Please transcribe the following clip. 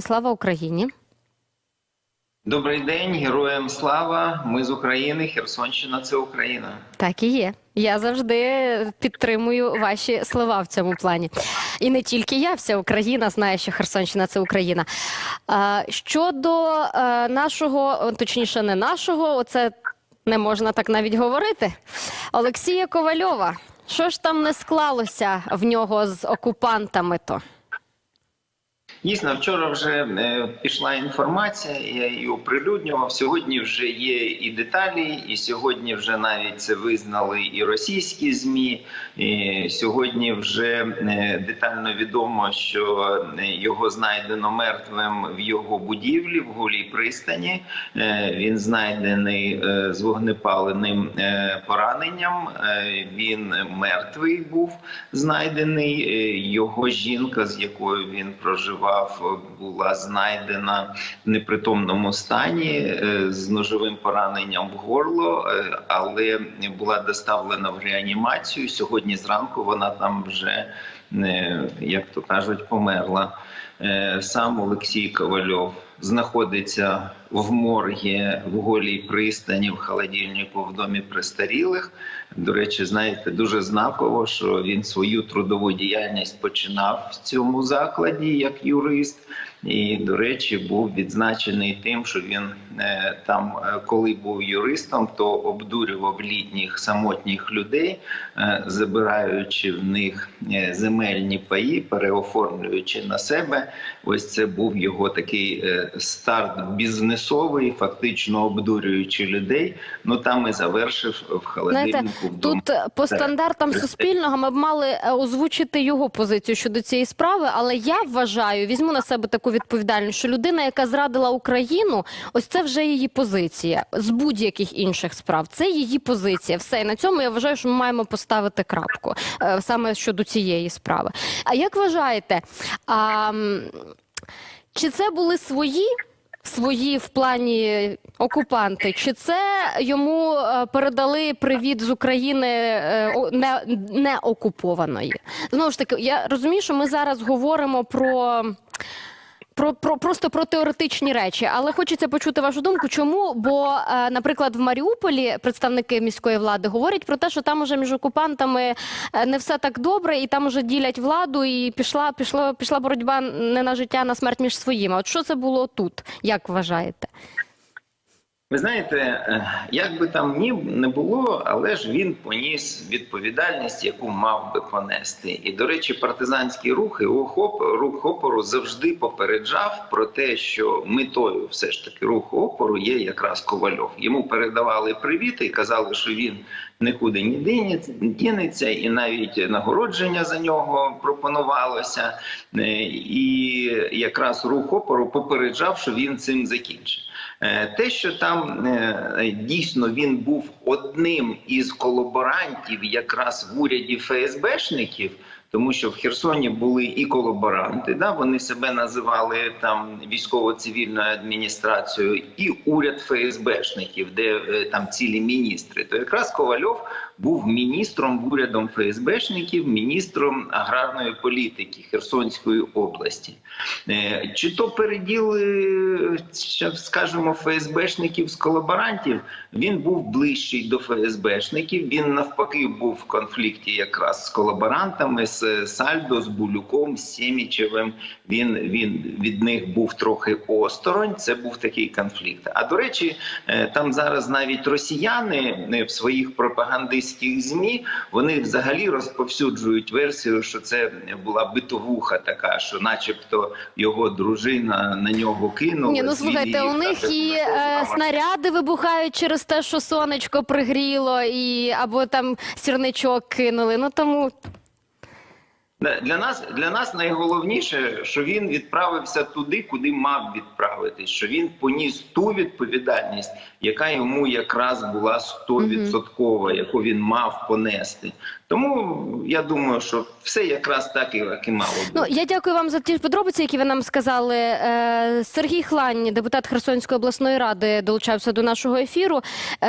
Слава Україні! Добрий день, героям слава! Ми з України, Херсонщина це Україна. Так і є. Я завжди підтримую ваші слова в цьому плані. І не тільки я, вся Україна знає, що Херсонщина це Україна. Щодо е, нашого, точніше, не нашого, оце не можна так навіть говорити. Олексія Ковальова. Що ж там не склалося в нього з окупантами? То Дійсно, вчора вже е, пішла інформація, я її оприлюднював. Сьогодні вже є і деталі, і сьогодні вже навіть це визнали і російські змі. І сьогодні вже е, детально відомо, що е, його знайдено мертвим в його будівлі в голій пристані. Він знайдений з вогнепаленим пораненням. Він мертвий був знайдений. Його жінка, з якою він проживав, була знайдена в непритомному стані е, з ножовим пораненням в горло, е, але була доставлена в реанімацію. Сьогодні зранку вона там вже, е, як то кажуть, померла. Сам Олексій Ковальов знаходиться в моргі в голій пристані в холодильнику в домі престарілих. До речі, знаєте, дуже знаково, що він свою трудову діяльність починав в цьому закладі як юрист. І, до речі, був відзначений тим, що він е, там, е, коли був юристом, то обдурював літніх самотніх людей, е, забираючи в них земельні паї, переоформлюючи на себе. Ось це був його такий старт бізнесовий, фактично обдурюючи людей. Ну там і завершив в холодильнику знаєте, тут по стандартам суспільного ми б мали озвучити його позицію щодо цієї справи, але я вважаю, візьму на себе таку відповідальність, що людина, яка зрадила Україну, ось це вже її позиція з будь-яких інших справ. Це її позиція. Все і на цьому я вважаю, що ми маємо поставити крапку е, саме щодо цієї справи. А як вважаєте, а, чи це були свої? Свої в плані окупанти, чи це йому е, передали привіт з України е, не, не окупованої? Знову ж таки, я розумію, що ми зараз говоримо про. Про, про просто про теоретичні речі, але хочеться почути вашу думку. Чому? Бо, е, наприклад, в Маріуполі представники міської влади говорять про те, що там уже між окупантами е, не все так добре, і там уже ділять владу, і пішла, пішла, пішла боротьба не на життя, а на смерть між своїми. От що це було тут? Як вважаєте? Ви знаєте, е, як би там ні не було, але ж він поніс відповідальність, яку мав би понести. І до речі, партизанські рухи охоп рух опору завжди попереджав про те, що метою все ж таки руху опору є якраз Ковальов. Йому передавали привіти і казали, що він нікуди не дінеться, і навіть нагородження за нього пропонувалося. Е, І якраз рух опору попереджав, що він цим закінчить. Е, Те, що там е, дійсно він був одним із колаборантів, якраз в уряді ФСБшників, тому що в Херсоні були і колаборанти, да, вони себе називали там військово-цивільною адміністрацією, і уряд ФСБшників, де е, там цілі міністри. То якраз Ковальов був міністром урядом ФСБшників, міністром аграрної політики Херсонської області. Е, Чи то переділи, скажімо, ФСБшників з колаборантів, він був ближчий до ФСБшників. Він навпаки був в конфлікті якраз з колаборантами, з Сальдо, з Булюком, з Сємічевим. Він, він від них був трохи осторонь. Це був такий конфлікт. А до речі, е, там зараз навіть росіяни е, в своїх пропагандистських змі вони взагалі розповсюджують версію, що це була битовуха така, що, начебто, його дружина на нього кинула. Ні, ну слухайте, у них хату і е, снаряди вибухають через те, що сонечко пригріло, і або там сірничок кинули. Ну тому Для нас для нас найголовніше, що він відправився туди, куди мав відправитись. Що він поніс ту відповідальність, яка йому якраз була стовідсоткова, яку він мав понести. Тому я думаю, що все якраз так і, як і мало бути. ну я дякую вам за ті подробиці, які ви нам сказали. Е, Сергій Хлань, депутат Херсонської обласної ради, долучався до нашого ефіру. Е,